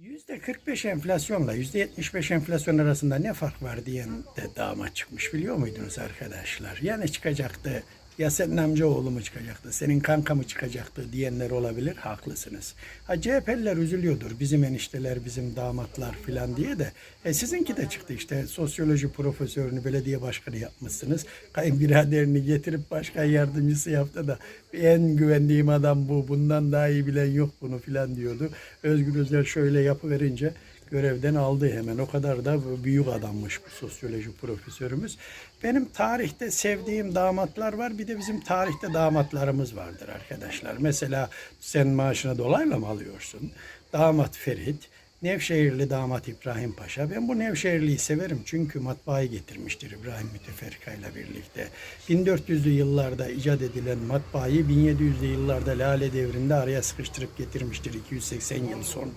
%45 enflasyonla %75 enflasyon arasında ne fark var diyen de damat çıkmış biliyor muydunuz arkadaşlar? Yani çıkacaktı ya senin amcaoğlu mu çıkacaktı, senin kanka mı çıkacaktı diyenler olabilir. Haklısınız. Ha CHP'liler üzülüyordur. Bizim enişteler, bizim damatlar filan diye de. E sizinki de çıktı işte. Sosyoloji profesörünü belediye başkanı yapmışsınız. Kayınbiraderini getirip başkan yardımcısı yaptı da en güvendiğim adam bu. Bundan daha iyi bilen yok bunu filan diyordu. Özgür Özel şöyle yapıverince görevden aldı hemen. O kadar da büyük adammış bu sosyoloji profesörümüz. Benim tarihte sevdiğim damatlar var. Bir de bizim tarihte damatlarımız vardır arkadaşlar. Mesela sen maaşını dolayla mı alıyorsun? Damat Ferit, Nevşehirli damat İbrahim Paşa. Ben bu Nevşehirli'yi severim çünkü matbaayı getirmiştir İbrahim Müteferrika ile birlikte. 1400'lü yıllarda icat edilen matbaayı 1700'lü yıllarda Lale devrinde araya sıkıştırıp getirmiştir 280 yıl sonra.